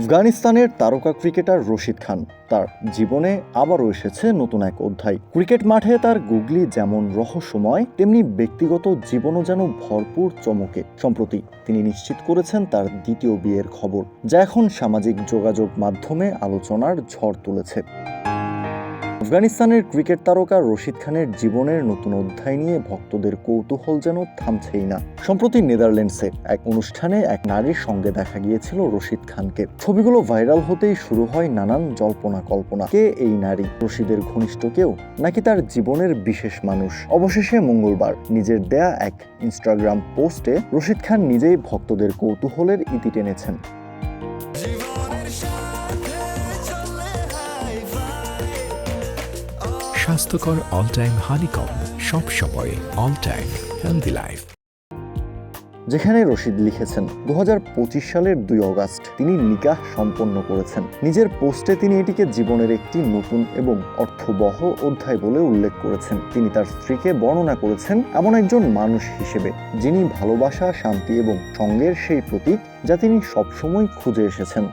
আফগানিস্তানের তারকা ক্রিকেটার রশিদ খান, তার জীবনে আবারও এসেছে নতুন এক অধ্যায়। ক্রিকেট মাঠে তার গুগলি যেমন রহস্যময়, তেমনি ব্যক্তিগত জীবনও যেন ভরপুর চমকে। সম্প্রতি তিনি নিশ্চিত করেছেন তার দ্বিতীয় বিয়ের খবর, যা এখন সামাজিক যোগাযোগ মাধ্যমে আলোচনার ঝড় তুলেছে। আফগানিস্তানের ক্রিকেট তারকা রশিদ খানের জীবনের নতুন অধ্যায় নিয়ে ভক্তদের কৌতূহল যেন থামছেই না। সম্প্রতি নেদারল্যান্ডসে এক অনুষ্ঠানে এক নারীর সঙ্গে দেখা গিয়েছিল রশিদ খানকে। ছবিগুলো ভাইরাল হতেই শুরু হয় নানান জল্পনা কল্পনা। কে এই নারী? রশিদের ঘনিষ্ঠ কেউ? নাকি তার জীবনের বিশেষ মানুষ? অবশেষে মঙ্গলবার নিজের দেয়া এক ইনস্টাগ্রাম পোস্টে রশিদ খান নিজেই ভক্তদের কৌতূহলের ইতি টেনেছেন। স্বাস্থ্যকর অল টাইম হানিকম সব সময় অল টাইম হেলদি লাইফ যেখানে রশিদ লিখেছেন দু হাজার পঁচিশ সালের দুই অগাস্ট তিনি নিকাহ সম্পন্ন করেছেন। নিজের পোস্টে তিনি এটিকে জীবনের একটি নতুন এবং অর্থবহ অধ্যায় বলে উল্লেখ করেছেন। তিনি তার স্ত্রীকে বর্ণনা করেছেন, এমন একজন মানুষ হিসেবে যিনি ভালোবাসা, শান্তি এবং সঙ্গের সেই প্রতীক যা তিনি সবসময় খুঁজে এসেছেন।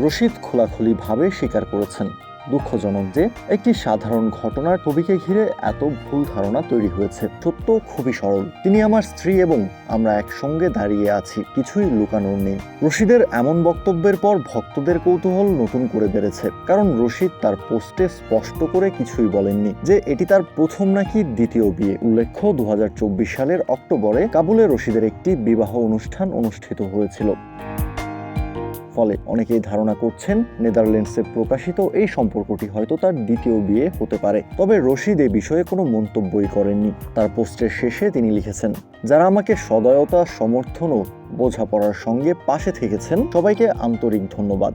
রশিদ খোলাখুলিভাবে স্বীকার করেছেন। দুঃখজনক যে একটি সাধারণ ঘটনার ছবিকে ঘিরে এত ভুল ধারণা তৈরি হয়েছে। সত্য খুবই সরল। তিনি আমার স্ত্রী এবং আমরা একসঙ্গে দাঁড়িয়ে আছি, কিছুই লুকানোর নেই। রশিদের এমন বক্তব্যের পর ভক্তদের কৌতূহল নতুন করে বেড়েছে, কারণ রশিদ তার পোস্টে স্পষ্ট করে কিছুই বলেননি যে এটি তার প্রথম নাকি দ্বিতীয় বিয়ে। উল্লেখ্য দু হাজার চব্বিশ সালের অক্টোবরে কাবুলে রশিদের একটি বিবাহ অনুষ্ঠান অনুষ্ঠিত হয়েছিল। ফলে অনেকেই ধারণা করছেন নেদারল্যান্ডসে প্রকাশিত এই সম্পর্কটি হয়তো তার দ্বিতীয় বিয়ে হতে পারে। তবে রশিদ এ বিষয়ে কোনো মন্তব্যই করেননি। তার পোস্টের শেষে তিনি লিখেছেন, যারা আমাকে সদয়তা, সমর্থন ও বোঝাপড়ার সঙ্গে পাশে থেকেছেন, সবাইকে আন্তরিক ধন্যবাদ।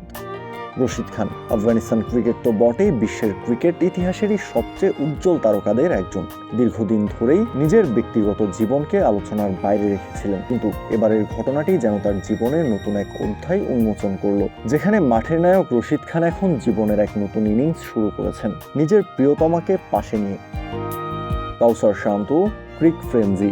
রশিদ খান। আফগানিস্তান ক্রিকেট তো বটেই, বিশ্বের ক্রিকেট ইতিহাসেরই সবচেয়ে উজ্জ্বল তারকাদের একজন। দীর্ঘদিন ধরেই নিজের ব্যক্তিগত জীবনকে আলোচনার বাইরে রেখেছিলেন। কিন্তু এবারের ঘটনাটি যেন তার জীবনের নতুন এক অধ্যায় উন্মোচন করল, যেখানে মাঠের নায়ক রশিদ খান এখন জীবনের এক নতুন ইনিংস শুরু করেছেন, নিজের প্রিয়তমাকে পাশে নিয়ে। Kawsar Shanto, crick frenzy.